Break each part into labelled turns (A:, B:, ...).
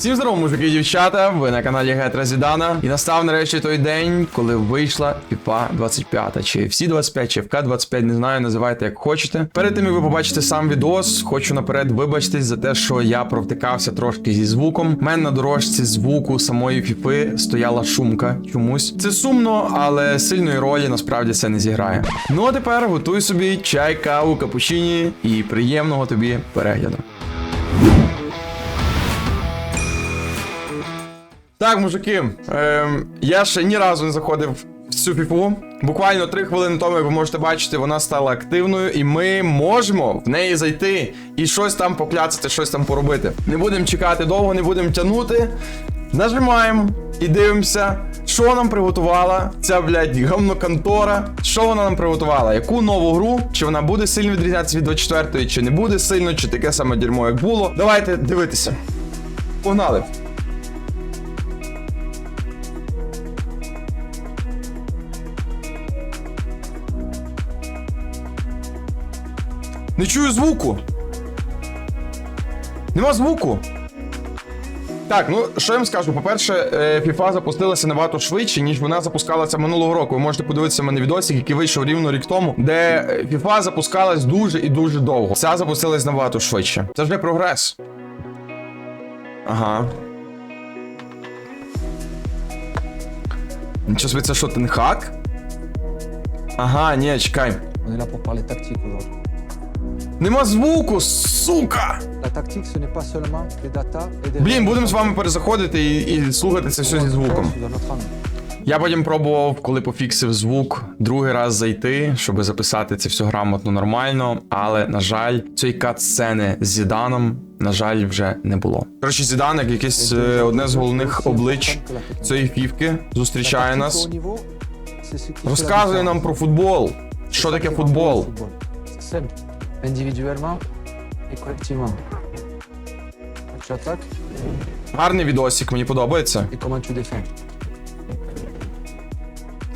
A: Всім здорово, мужики і дівчата. Ви на каналі Гетра Зідана. І настав нарешті той день, коли вийшла FIFA 25. Чи всі 25, чи ФК 25, не знаю, називайте як хочете. Перед тим як ви побачите сам відос, хочу наперед вибачитись за те, що я провтикався трошки зі звуком. У мене на дорожці звуку самої фіфи стояла шумка чомусь. Це сумно, але сильної ролі насправді це не зіграє. Ну а тепер готуй собі чай, каву, капучині і приємного тобі перегляду. Так, мужики, ем, я ще ні разу не заходив в цю фіфу. Буквально три хвилини тому, як ви можете бачити, вона стала активною, і ми можемо в неї зайти і щось там покляцати, щось там поробити. Не будемо чекати довго, не будемо тягнути. Нажимаємо і дивимося, що нам приготувала ця, блядь, говноконтора. Що вона нам приготувала? Яку нову гру? Чи вона буде сильно відрізнятися від 24-ї, чи не буде сильно, чи таке саме дерьмо, як було. Давайте дивитися. Погнали! Не чую звуку. Нема звуку. Так, ну що я вам скажу? По-перше, е, FIFA запустилася набагато швидше, ніж вона запускалася минулого року. Ви можете подивитися мене відосик, який вийшов рівно рік тому, де е, FIFA запускалась дуже і дуже довго. Ця запустилась набагато швидше. Це вже прогрес. Ага. Нічого собі, це що, ти не хак? Ага, ні, чекай.
B: On est là
A: Нема звуку, сука! Блін, будемо з вами перезаходити і, і слухати це все зі звуком. Я потім пробував, коли пофіксив звук, другий раз зайти, щоб записати це все грамотно нормально. Але, на жаль, цієї кат-сцени з Зіданом, на жаль, вже не було. Коротше, Зідан, як якесь е, одне з головних облич цієї фівки, зустрічає нас. Розказує нам про футбол. Що таке футбол?
B: Individuellement et collectivement. Tu attaques
A: Гарний відосик, мені подобається.
B: comment tu défends.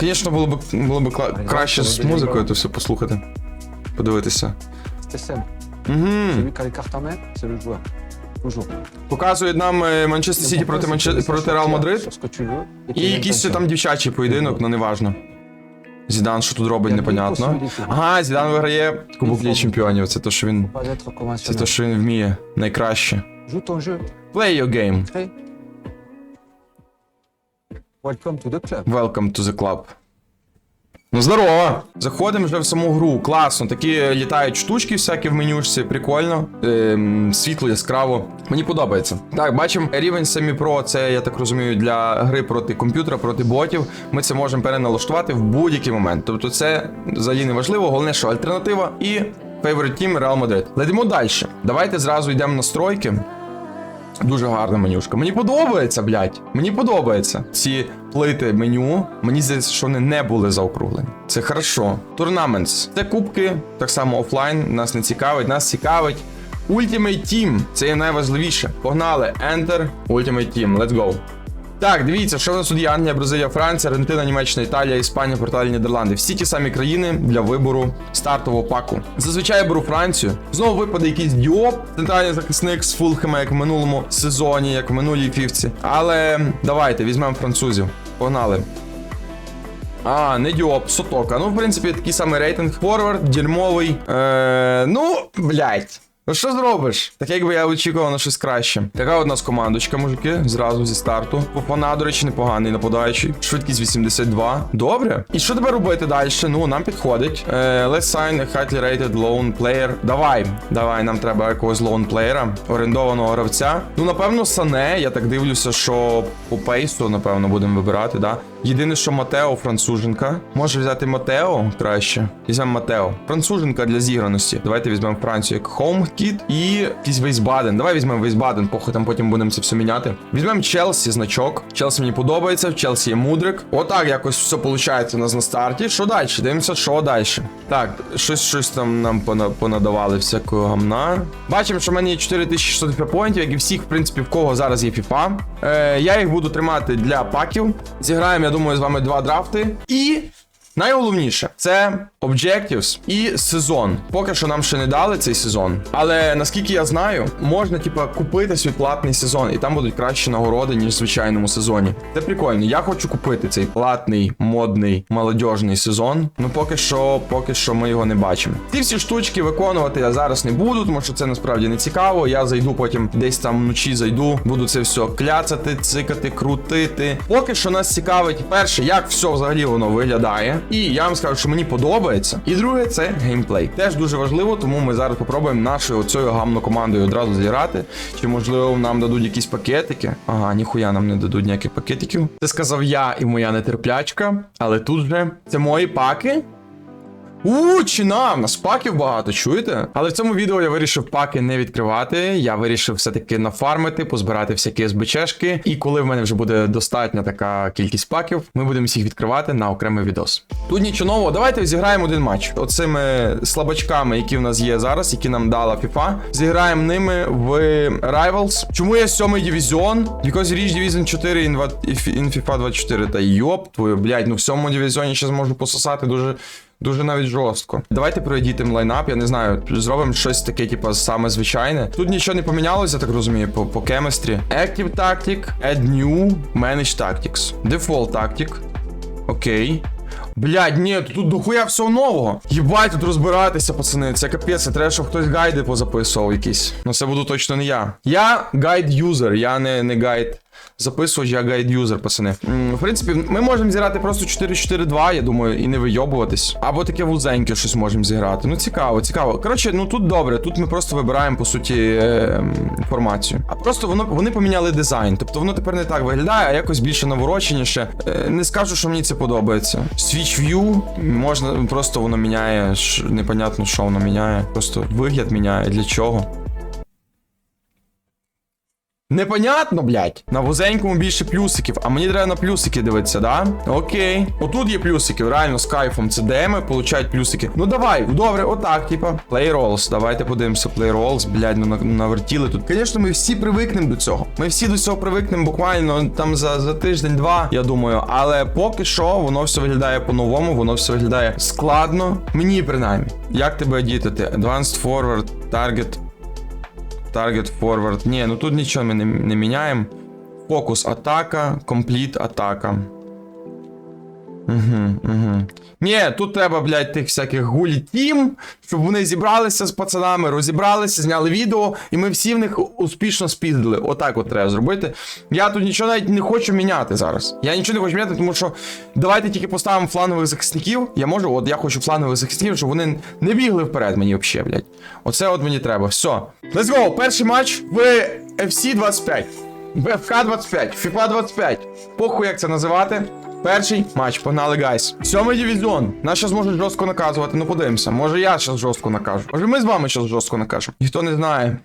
A: Звісно, було б було б кла- краще з музикою то все послухати. Подивитися.
B: C'est simple.
A: Угу.
B: Celui qui a les cartes en main, c'est le joueur. Toujours.
A: Показують нам е, Манчестер Сіті проти Манче... проти Реал Мадрид.
B: Sur ce que tu veux. et
A: І
B: tes
A: якийсь ще там дівчачий поєдинок, ну неважно. Зідан, що тут робить, непонятно. Ага, Зідан виграє Кубок Ліги Чемпіонів. Це те, що він. Це те, що він вміє найкраще. Play your game.
B: Welcome to the club.
A: Welcome to the club. Ну, здорово! Заходимо вже в саму гру. Класно. Такі літають штучки всякі в менюшці, прикольно. Ем, світло яскраво. Мені подобається. Так, бачимо, рівень Pro, це, я так розумію, для гри проти комп'ютера, проти ботів. Ми це можемо переналаштувати в будь-який момент. Тобто це взагалі не важливо. Головне, що альтернатива і favorite team Real Madrid. Летимо далі. Давайте зразу йдемо в настройки. Дуже гарна менюшка. Мені подобається, блядь. Мені подобається. Ці плити меню. Мені здається, що вони не були заокруглені. Це хорошо. Турнаментс. Це кубки, так само офлайн. Нас не цікавить, нас цікавить. Ultimate Team. Це є найважливіше. Погнали. Enter. Ultimate Team. Let's go. Так, дивіться, що в нас тут є Англія, Бразилія, Франція, Аргентина, Німеччина, Італія, Іспанія, Португалія, Нідерланди. Всі ті самі країни для вибору стартового паку. Зазвичай я беру Францію. Знову випаде якийсь діоп, центральний захисник з Фулхема, як в минулому сезоні, як в минулій фівці. Але давайте візьмемо французів. Погнали. А, не діоп, сотока. Ну, в принципі, такий самий рейтинг. Форвард, дерьмовий. Е, ну, блядь. Ну що зробиш? Так якби я очікував на щось краще. Така от нас командочка, мужики, зразу зі старту. Фофана, до речі, непоганий нападаючий. Швидкість 82. Добре. І що тепер робити далі? Ну, нам підходить. Е, let's sign a highly rated loan player. Давай, давай, нам треба якогось loan плеєра, орендованого гравця. Ну, напевно, Сане. Я так дивлюся, що по пейсу, напевно, будемо вибирати, да? Єдине, що Матео француженка. Може взяти Матео краще. Візьмемо Матео. Француженка для зіграності. Давайте візьмемо Францію як Home Kit і якийсь Вейсбаден. Давай візьмемо Вейсбаден, похуй там потім будемо це все міняти. Візьмемо Челсі значок. Челсі мені подобається, в Челсі є мудрик. Отак якось все виходить у нас на старті. Що далі? Дивимося, що далі. Так, щось щось там нам понадавали всякого гамна. Бачимо, що в мене є 4600 FIFA поінтів, як і всіх, в принципі, в кого зараз є FIFA. Е, я їх буду тримати для паків. Зіграємо, я думаю, з вами два драфти. І Найголовніше це Objectives і сезон. Поки що нам ще не дали цей сезон. Але наскільки я знаю, можна типа купити свій платний сезон, і там будуть кращі нагороди, ніж в звичайному сезоні. Це прикольно. Я хочу купити цей платний, модний, молодіжний сезон. Ну поки що, поки що ми його не бачимо. Ці всі штучки виконувати я зараз не буду, тому що це насправді не цікаво. Я зайду потім десь там вночі зайду, буду це все кляцати, цикати, крутити. Поки що нас цікавить перше, як все взагалі воно виглядає. І я вам скажу, що мені подобається. І друге, це геймплей. Теж дуже важливо, тому ми зараз попробуємо нашою оцею гамно командою одразу зіграти. Чи можливо нам дадуть якісь пакетики? Ага, ніхуя нам не дадуть ніяких пакетиків. Це сказав я і моя нетерплячка, але тут же це мої паки. У, чина, в нас паків багато, чуєте? Але в цьому відео я вирішив паки не відкривати. Я вирішив все-таки нафармити, позбирати всякі СБЧшки. І коли в мене вже буде достатня така кількість паків, ми будемо всіх відкривати на окремий відос. Тут нічого нового, давайте зіграємо один матч. Оцими слабачками, які в нас є зараз, які нам дала FIFA. Зіграємо ними в Rivals. Чому є сьомий дивізіон? Because Reach Division 4 in, FIFA 24. Та йоп твою, блядь, ну в сьомому дивізіоні ще зможу пососати дуже. Дуже навіть жорстко. Давайте пройдітимо лайнап, я не знаю, зробимо щось таке, типу, саме звичайне. Тут нічого не помінялося, так розумію, по, по chemistry. Active Tactic, Add New, Manage Tactics. Default Tactic. Окей. Блядь, ні, тут дохуя всього нового. Єбать, тут розбиратися, пацани. Це капець, треба, щоб хтось гайди позаписував якісь. Ну це буду точно не я. Я гайд юзер, я не, не гайд. Записувач, я гайд юзер, пацани. В принципі, ми можемо зіграти просто 4-4-2, я думаю, і не вийобуватись. Або таке вузеньке щось можемо зіграти. Ну цікаво, цікаво. Коротше, ну тут добре, тут ми просто вибираємо по суті е, інформацію. А просто воно вони поміняли дизайн. Тобто воно тепер не так виглядає, а якось більше навороченіше. Е, Не скажу, що мені це подобається. Switch View можна просто воно міняє. Непонятно, що воно міняє. Просто вигляд міняє. Для чого? Непонятно, блядь. На вузенькому більше плюсиків, а мені треба на плюсики дивитися, да? Окей. Отут є плюсики, реально з кайфом. Це ДМи получають плюсики. Ну давай, добре, отак, типа. Play rolls. Давайте подивимося. Play rolls, блядь, ну навертіли тут. Звісно, ми всі привикнемо до цього. Ми всі до цього привикнемо буквально там за, за тиждень-два, я думаю. Але поки що воно все виглядає по-новому, воно все виглядає складно. Мені принаймні. Як тебе дітити? Advanced forward, target. Target forward. Ні, ну тут нічого ми не, не міняємо. Фокус атака, компліт атака. Угу, угу. Ні, тут треба, блядь, тих всяких гулі тім, щоб вони зібралися з пацанами, розібралися, зняли відео, і ми всі в них успішно спіздили. Отак от треба зробити. Я тут нічого навіть не хочу міняти зараз. Я нічого не хочу міняти, тому що давайте тільки поставимо флангових захисників. Я можу, от я хочу флангових захисників, щоб вони не бігли вперед мені взагалі, блядь. Оце от мені треба. Все. Let's go! Перший матч в FC 25. В FK 25, FIFA 25. Похуй, як це називати. Перший матч, погнали, гайс. Сьомий дивізіон. Нас зараз можуть жорстко наказувати. Ну подивимося. Може я зараз жорстко накажу. Може ми з вами зараз жорстко накажемо. Ніхто не знає.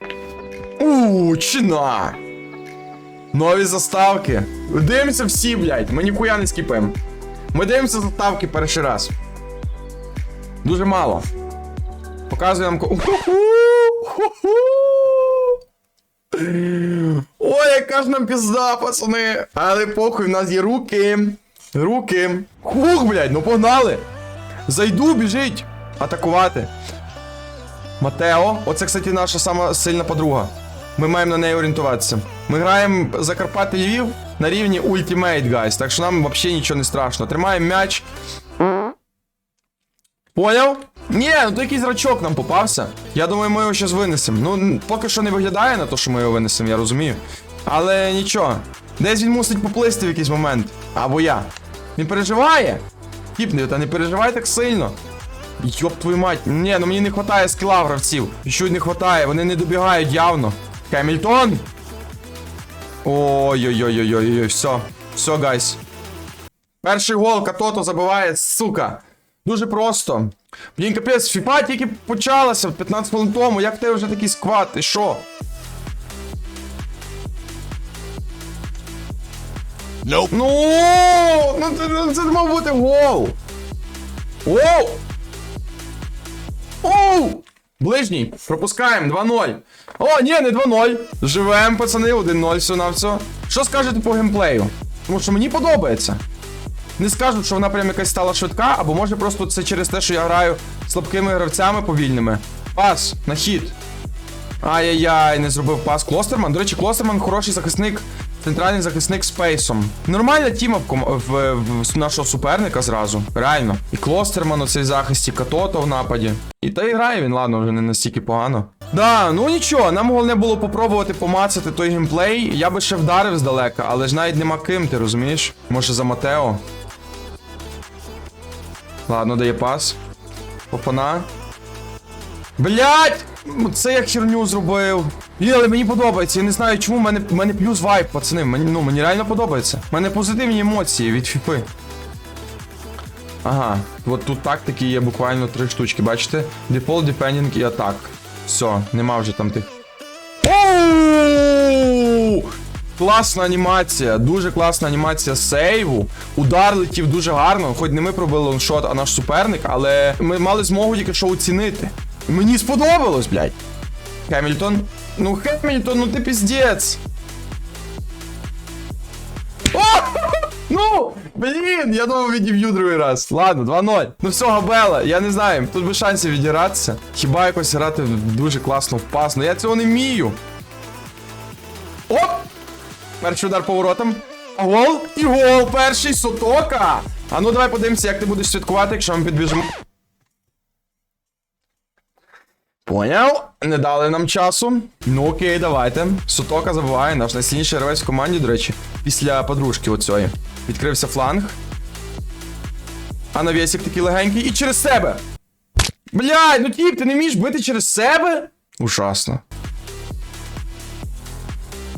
A: Ууу, чина. Нові заставки. Дивимося всі, блядь. Ми ніхуя не скіпаємо. Ми дивимося заставки перший раз. Дуже мало. Уху! Уху! Ой, яка ж нам пізда, пацани. Але похуй, в нас є руки. Руки. Хух, блядь, ну погнали. Зайду, біжить. Атакувати. Матео. Оце, кстати, наша сама сильна подруга. Ми маємо на неї орієнтуватися. Ми граємо Закарпати Львів на рівні Ultimate, guys. Так що нам взагалі нічого не страшно. Тримаємо м'яч. Поняв? Ні, ну то якийсь рачок нам попався. Я думаю, ми його зараз винесемо. Ну, поки що не виглядає на те, що ми його винесемо, я розумію. Але нічого. Десь він мусить поплисти в якийсь момент. Або я. Він переживає? Тіпне, та не переживай так сильно. Йоп твою мать. Ні, ну мені не вистачає скіла гравців. Чуть не вистачає, вони не добігають явно. Хемільтон! Ой-ой-ой-ой-ой, все. Все, гайс. Перший гол Катото забиває, сука. Дуже просто. Блін, капець, фіпа тільки почалася 15 хвилин тому. Як в тебе вже такий сквад? Ти що?
C: Nope.
A: Ну, ну це, ну, це мав бути гол. Оу! Оу! Ближній, пропускаємо 2-0. О, ні, не 2-0. Живем, пацани, 1-0 все на все. Що скажете по геймплею? Тому що мені подобається. Не скажу, що вона прям якась стала швидка, або може просто це через те, що я граю слабкими гравцями повільними. Пас, на хід. Ай-яй-яй, не зробив пас. Клостерман. До речі, Клостерман хороший захисник, центральний захисник з пейсом. Нормальна тіма в, ком- в, в нашого суперника зразу. Реально. І Клостерман у цей захисті, Катото в нападі. І та і грає він, ладно, вже не настільки погано. Да, ну нічого, нам головне було попробувати помацати той геймплей. Я би ще вдарив здалека, але ж навіть нема ким, ти розумієш? Може за Матео. Ладно, дає пас. Попана. Блять! Це я херню зробив. Блін, але мені подобається. Я не знаю, чому в мене, мене плюс вайб, пацани. Мені, ну, мені реально подобається. У мене позитивні емоції від фіпи. Ага, от тут тактики є буквально три штучки, бачите? Default, Depending і атак. Все, нема вже там тих. Оу! Класна анімація, дуже класна анімація сейву. Удар летів дуже гарно, хоч не ми пробили лоншот, а наш суперник, але ми мали змогу тільки що оцінити. Мені сподобалось, блядь. Хемільтон. Ну, Хемільтон, ну ти піздець. О! Ну, блін, я думав відіб'ю другий раз. Ладно, 2-0. Ну все, Габела, я не знаю, тут би шансів відігратися. Хіба якось грати дуже класно в пас, ну я цього не вмію. Оп! Перший удар поворотом. Гол і гол. Перший сотока. А ну давай подивимося, як ти будеш святкувати, якщо ми підбіжимо. Поняв? Не дали нам часу. Ну окей, давайте. Сотока забуває, наш найсильніший гравець в команді, до речі, після подружки оцьої. Відкрився фланг. А навісик такий легенький і через себе. Блядь, ну тіп, ти не вмієш бити через себе? Ужасно.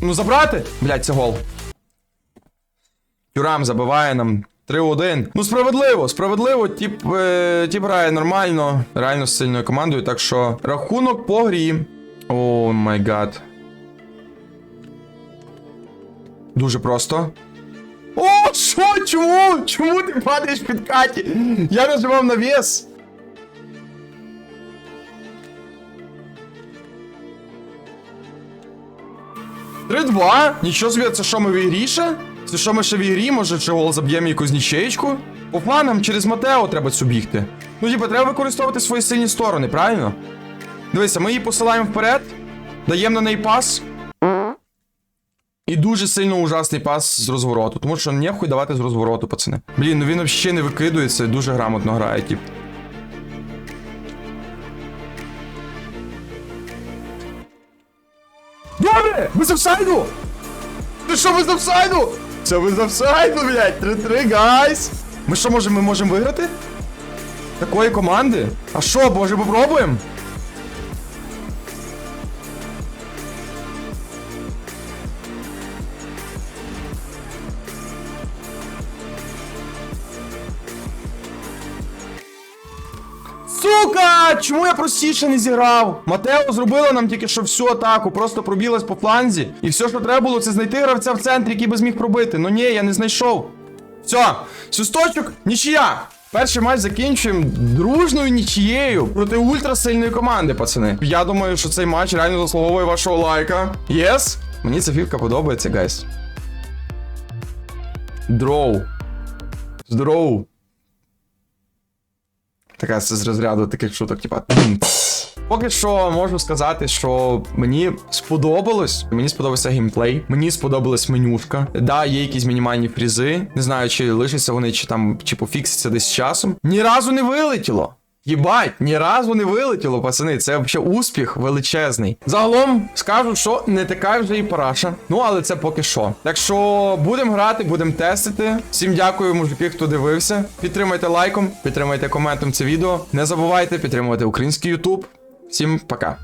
A: Ну забрати? Блядь, це гол. Тюрам забиває нам 3-1. Ну, справедливо, справедливо. Тіп, е, тіп грає нормально, реально з сильною командою. Так що рахунок по грі. О май гад. Дуже просто. О, що? Чому? Чому ти падаєш під Каті? Я нажимав на вес. Три-два. Нічого це що ми в? Це що ми ще в ігрі? Може, чи гол заб'ємо якусь нічеєчку? По флангам через Матео треба цю бігти. Ну, типа, треба використовувати свої сильні сторони, правильно? Дивися, ми її посилаємо вперед, даємо на неї пас. І дуже сильно ужасний пас з розвороту, тому що нехуй давати з розвороту, пацани. Блін, ну він взагалі не викидується, дуже грамотно грає, тип. Добре! Ми з офсайду! Ти що, ви з офсайду? Це ви за офсайду, блядь! 3-3, гайс! Ми що, можемо, ми можемо виграти? Такої команди? А що, боже, попробуємо? Сука! Чому я простіше не зіграв? Матео зробила нам тільки що всю атаку, просто пробілась по фланзі. І все, що треба було, це знайти гравця в центрі, який би зміг пробити. Ну ні, я не знайшов. Все, свисточок, нічия. Перший матч закінчуємо дружною нічією проти ультрасильної команди, пацани. Я думаю, що цей матч реально заслуговує вашого лайка. Єс? Мені ця фівка подобається, гайс. Дроу. Здороу. Така з розряду таких шуток, типа. Поки що можу сказати, що мені сподобалось. Мені сподобався геймплей, мені сподобалась менюшка. Да, є якісь мінімальні фрізи. Не знаю, чи лишаться вони, чи там, чи пофіксяться десь з часом. Ні разу не вилетіло. Єбать, ні разу не вилетіло, пацани. Це взагалі успіх величезний. Загалом скажу, що не така вже і параша. Ну, але це поки що. Так що будемо грати, будемо тестити. Всім дякую, мужики, хто дивився. Підтримайте лайком, підтримайте коментом це відео. Не забувайте підтримувати український Ютуб. Всім пока.